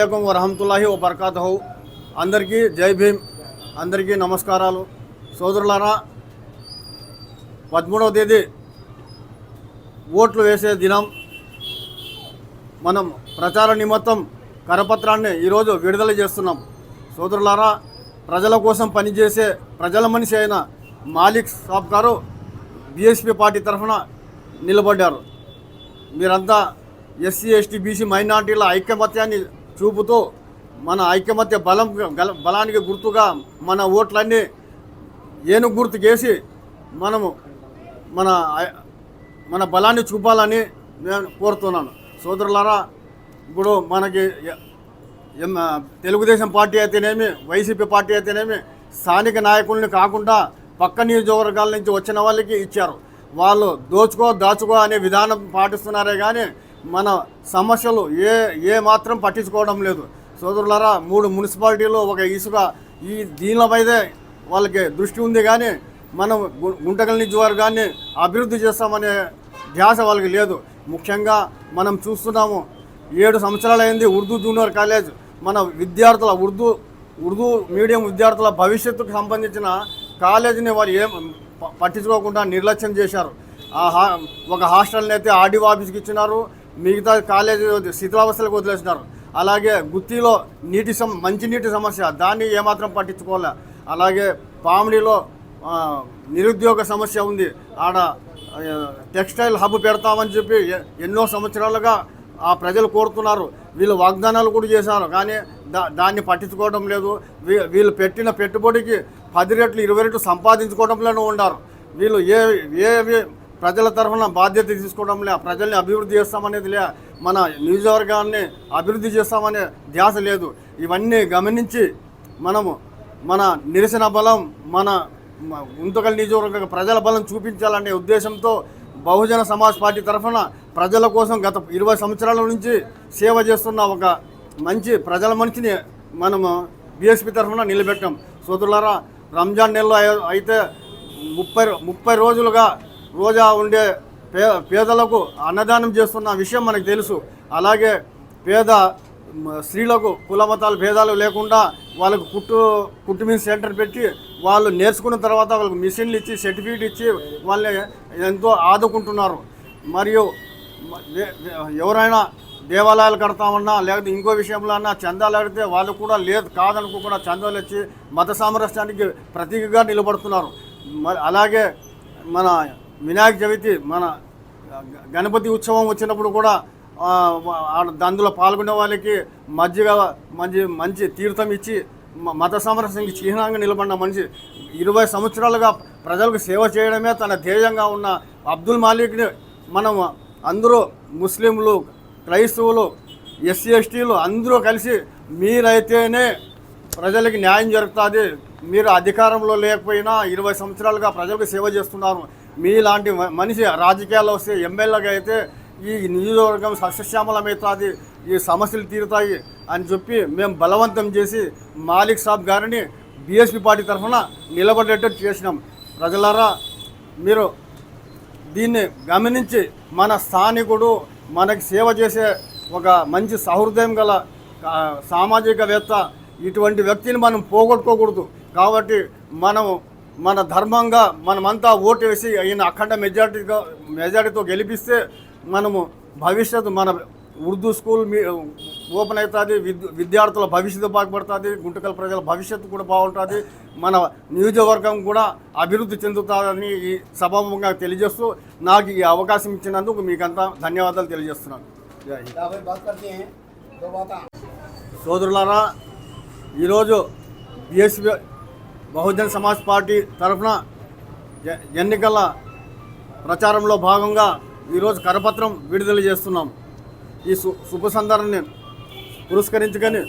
అస్సలం వరహమతుల్లాహి వబర్కాతహు. అందరికీ జై భీమ్. అందరికీ నమస్కారాలు. సోదరులారా పదమూడవ తేదీ ఓట్లు వేసే దినం. మనం ప్రచార నిమిత్తం కరపత్రాన్ని ఈరోజు విడుదల చేస్తున్నాం. సోదరులారా ప్రజల కోసం పనిచేసే ప్రజల మనిషి అయిన మాలిక్ సాబ్ గారు బీఎస్పీ పార్టీ తరఫున నిలబడ్డారు. మీరంతా ఎస్సీ ఎస్టీ బీసీ మైనార్టీల ఐకమత్యాన్ని చూపుతూ మన ఐకమత్య బలం బలానికి గుర్తుగా మన ఓట్లన్నీ ఏనుగు గుర్తు చేసి మనము మన మన బలాన్ని చూపాలని నేను కోరుతున్నాను. సోదరులారా ఇప్పుడు మనకి ఎం- తెలుగుదేశం పార్టీ అయితేనేమి వైసీపీ పార్టీ అయితేనేమి స్థానిక నాయకుల్ని కాకుండా పక్క నియోజకవర్గాల నుంచి వచ్చిన వాళ్ళకి ఇచ్చారు. వాళ్ళు దోచుకో దాచుకో అనే విధానం పాటిస్తున్నారే కానీ మన సమస్యలు ఏ ఏ మాత్రం పట్టించుకోవడం లేదు. సోదరులరా మూడు మున్సిపాలిటీలు ఒక ఇసుక ఈ దీనిల మీదే వాళ్ళకి దృష్టి ఉంది కానీ మనం గు- గుంటకల్ నియోజకవర్గాన్ని అభివృద్ధి చేస్తామనే ధ్యాస వాళ్ళకి లేదు. ముఖ్యంగా మనం చూస్తున్నాము ఏడు సంవత్సరాలైంది ఉర్దూ జూనియర్ కాలేజ్ మన విద్యార్థుల ఉర్దూ ఉర్దూ మీడియం విద్యార్థుల భవిష్యత్తుకు సంబంధించిన కాలేజీని వారు ఏం పట్టించుకోకుండా నిర్లక్ష్యం చేశారు. ఆ హా ఒక హాస్టల్ని అయితే ఆర్డీఓ ఆఫీస్కి ఇచ్చినారు. మిగతా కాలేజీ శిథిలావస్థలకు వదిలేస్తున్నారు. అలాగే గుత్తిలో నీటి సమ మంచినీటి సమస్య దాన్ని ఏమాత్రం పట్టించుకోలే అలాగే పామిడిలో నిరుద్యోగ సమస్య ఉంది. ఆడ టెక్స్టైల్ హబ్ పెడతామని చెప్పి ఎ- ఎన్నో సంవత్సరాలుగా ఆ ప్రజలు కోరుతున్నారు. వీళ్ళు వాగ్దానాలు కూడా చేశారు. కానీ దా దాన్ని పట్టించుకోవడం లేదు. వీ- వీళ్ళు పెట్టిన పెట్టుబడికి పది రెట్లు ఇరవై రెట్లు సంపాదించుకోవడంలోనూ ఉన్నారు. వీళ్ళు ఏ ఏ ప్రజల తరఫున బాధ్యత తీసుకోవడం లే ప్రజల్ని అభివృద్ధి చేస్తామనేది లే మన నియోజకవర్గాన్ని అభివృద్ధి చేస్తామనే ధ్యాస లేదు. ఇవన్నీ గమనించి మనము మన నిరసన బలం మన ఉంతకల్ నియోజకవర్గ ప్రజల బలం చూపించాలనే ఉద్దేశంతో బహుజన సమాజ్ పార్టీ తరఫున ప్రజల కోసం గత ఇరవై సంవత్సరాల నుంచి సేవ చేస్తున్న ఒక మంచి ప్రజల మనిషిని మనము బీఎస్పీ తరఫున నిలబెట్టాం. సోదరులారా రంజాన్ నెలలో అయితే ముప్పై ముప్పై రోజులుగా రోజా ఉండే పే పేదలకు అన్నదానం చేస్తున్న విషయం మనకు తెలుసు. అలాగే పేద స్త్రీలకు కులమతాలు భేదాలు లేకుండా వాళ్ళకు కుట్టు కుట్టు మీద సెంటర్ పెట్టి వాళ్ళు నేర్చుకున్న తర్వాత వాళ్ళకు మిషన్లు ఇచ్చి సర్టిఫికేట్ ఇచ్చి వాళ్ళని ఎంతో ఆదుకుంటున్నారు. మరియు ఎవరైనా దేవాలయాలు కడతామన్నా లేకపోతే ఇంకో విషయంలో అన్నా చందాలు అడిగితే వాళ్ళు కూడా లేదు కాదనుకోకుండా చందాలు వచ్చి మత సామరస్యానికి ప్రతీకగా నిలబడుతున్నారు. అలాగే మన వినాయక చవితి మన గణపతి ఉత్సవం వచ్చినప్పుడు కూడా అందులో పాల్గొనే వాళ్ళకి మజ్జిగ మంచి మంచి తీర్థం ఇచ్చి మత సామరస్యానికి చిహ్నంగా నిలబడిన మనిషి ఇరవై సంవత్సరాలుగా ప్రజలకు సేవ చేయడమే తన ధ్యేయంగా ఉన్న అబ్దుల్ మాలిక్ని మనం అందరూ ముస్లింలు క్రైస్తవులు ఎస్సీ ఎస్టీలు అందరూ కలిసి మీరైతేనే ప్రజలకి న్యాయం జరుగుతుంది. మీరు అధికారంలో లేకపోయినా ఇరవై సంవత్సరాలుగా ప్రజలకు సేవ చేస్తున్నారు. మీలాంటి మ- మనిషి రాజకీయాల్లో వస్తే ఎమ్మెల్యేగా అయితే ఈ నియోజకవర్గం సస్యశ్యామలమవుతుంది ఈ సమస్యలు తీరుతాయి అని చెప్పి మేము బలవంతం చేసి మాలిక్ సాబ్ గారిని బీఎస్పీ పార్టీ తరఫున నిలబడేటట్టు చేసినాం. ప్రజలారా మీరు దీన్ని గమనించి మన స్థానికుడు మనకి సేవ చేసే ఒక మంచి సహృదయం గల సామాజికవేత్త ఇటువంటి వ్యక్తిని మనం పోగొట్టుకోకూడదు. కాబట్టి మనం మన ధర్మంగా మనమంతా ఓటు వేసి ఈయన అఖండ మెజార్టీగా మెజార్టీతో గెలిపిస్తే మనము భవిష్యత్తు మన ఉర్దూ స్కూల్ మీ ఓపెన్ అవుతుంది విద్యార్థుల భవిష్యత్తు బాగుపడుతుంది గుంటకల్ ప్రజల భవిష్యత్తు కూడా బాగుంటుంది మన నియోజకవర్గం కూడా అభివృద్ధి చెందుతుందని ఈ సభాముఖంగా తెలియజేస్తూ నాకు ఈ అవకాశం ఇచ్చినందుకు మీకంతా ధన్యవాదాలు తెలియజేస్తున్నాను. సోదరులారా ఈరోజు బిఎస్పీ బహుజన్ సమాజ్ పార్టీ తరఫున ఎన్నికల ప్రచారంలో భాగంగా ఈరోజు కరపత్రం విడుదల చేస్తున్నాం. ఈ సు శుభ సందర్భాన్ని పురస్కరించుకొని